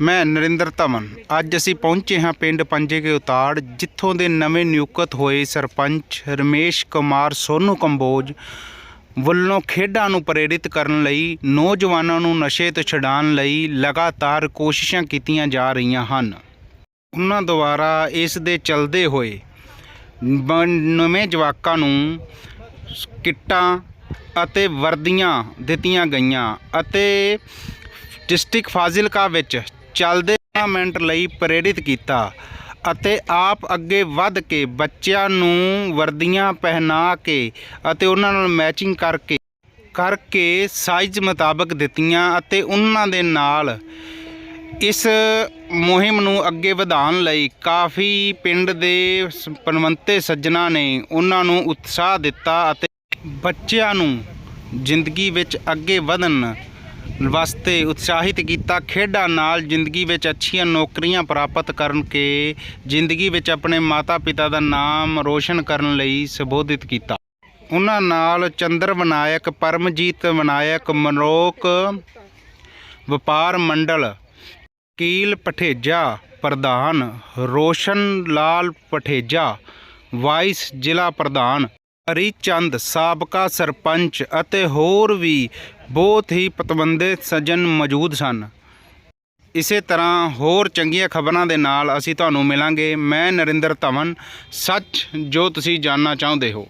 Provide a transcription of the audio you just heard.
ਮੈਂ ਨਰਿੰਦਰ ਧਮਨ। ਅੱਜ ਅਸੀਂ ਪਹੁੰਚੇ ਹਾਂ ਪਿੰਡ ਪੰਜੇ ਕੇ ਉਤਾੜ, ਜਿੱਥੋਂ ਦੇ ਨਵੇਂ ਨਿਯੁਕਤ ਹੋਏ ਸਰਪੰਚ ਰਮੇਸ਼ ਕੁਮਾਰ ਸੋਨੂ ਕੰਬੋਜ ਵੱਲੋਂ ਖੇਡਾਂ ਨੂੰ ਪ੍ਰੇਰਿਤ ਕਰਨ ਲਈ, ਨੌਜਵਾਨਾਂ ਨੂੰ ਨਸ਼ੇ ਤੋਂ ਛਡਾਉਣ ਲਈ ਲਗਾਤਾਰ ਕੋਸ਼ਿਸ਼ਾਂ ਕੀਤੀਆਂ ਜਾ ਰਹੀਆਂ ਹਨ। ਉਹਨਾਂ ਦੁਆਰਾ ਇਸ ਦੇ ਚੱਲਦੇ ਹੋਏ ਨਵੇਂ ਜਵਾਕਾਂ ਨੂੰ ਕਿੱਟਾਂ ਅਤੇ ਵਰਦੀਆਂ ਦਿੱਤੀਆਂ ਗਈਆਂ ਅਤੇ ਡਿਸਟ੍ਰਿਕਟ ਫਾਜ਼ਿਲਕਾ ਵਿੱਚ ਚੱਲਦੇ ਟੂਰਨਾਮੈਂਟ ਲਈ ਪ੍ਰੇਰਿਤ ਕੀਤਾ ਅਤੇ ਆਪ ਅੱਗੇ ਵੱਧ ਕੇ ਬੱਚਿਆਂ ਨੂੰ ਵਰਦੀਆਂ ਪਹਿਨਾ ਕੇ ਅਤੇ ਉਹਨਾਂ ਨਾਲ ਮੈਚਿੰਗ ਕਰਕੇ ਕਰਕੇ ਸਾਈਜ਼ ਮੁਤਾਬਕ ਦਿੱਤੀਆਂ ਅਤੇ ਉਹਨਾਂ ਦੇ ਨਾਲ ਇਸ ਮੁਹਿੰਮ ਨੂੰ ਅੱਗੇ ਵਧਾਉਣ ਲਈ ਕਾਫੀ ਪਿੰਡ ਦੇ ਸ- ਪਨਵੰਤੇ ਸੱਜਣਾ ਨੇ ਉਹਨਾਂ ਨੂੰ ਉਤਸ਼ਾਹ ਦਿੱਤਾ ਅਤੇ ਬੱਚਿਆਂ ਨੂੰ ਜ਼ਿੰਦਗੀ ਵਿੱਚ ਅੱਗੇ ਵਧਣ ਵਾਸਤੇ ਉਤਸ਼ਾਹਿਤ ਕੀਤਾ, ਖੇਡਾਂ ਨਾਲ ਜ਼ਿੰਦਗੀ ਵਿੱਚ ਅੱਛੀਆਂ ਨੌਕਰੀਆਂ ਪ੍ਰਾਪਤ ਕਰਨ ਕੇ ਜ਼ਿੰਦਗੀ ਵਿੱਚ ਆਪਣੇ ਮਾਤਾ-ਪਿਤਾ ਦਾ ਨਾਮ ਰੋਸ਼ਨ ਕਰਨ ਲਈ ਸੰਬੋਧਿਤ ਕੀਤਾ। ਉਹਨਾਂ ਨਾਲ ਚੰਦਰ ਵਿਨਾਇਕ, ਪਰਮਜੀਤ ਵਿਨਾਇਕ, ਮਨੋਕ ਵਪਾਰ ਮੰਡਲ ਕੀਲ ਪਠੇਜਾ ਪ੍ਰਧਾਨ, ਰੋਸ਼ਨ ਲਾਲ ਪਠੇਜਾ ਵਾਈਸ ਜ਼ਿਲ੍ਹਾ ਪ੍ਰਧਾਨ ਹਰੀ ਚੰਦ ਸਾਬਕਾ ਸਰਪੰਚ ਅਤੇ ਹੋਰ ਵੀ ਬਹੁਤ ਹੀ ਪਤਵੰਦੇ ਸੱਜਣ ਮੌਜੂਦ ਸਨ। ਇਸੇ ਤਰ੍ਹਾਂ ਹੋਰ ਚੰਗੀਆਂ ਖਬਰਾਂ ਦੇ ਨਾਲ ਅਸੀਂ ਤੁਹਾਨੂੰ ਮਿਲਾਂਗੇ। ਮੈਂ ਨਰਿੰਦਰ ਧਵਨ, ਸੱਚ ਜੋ ਤੁਸੀਂ ਜਾਣਨਾ ਚਾਹੁੰਦੇ ਹੋ।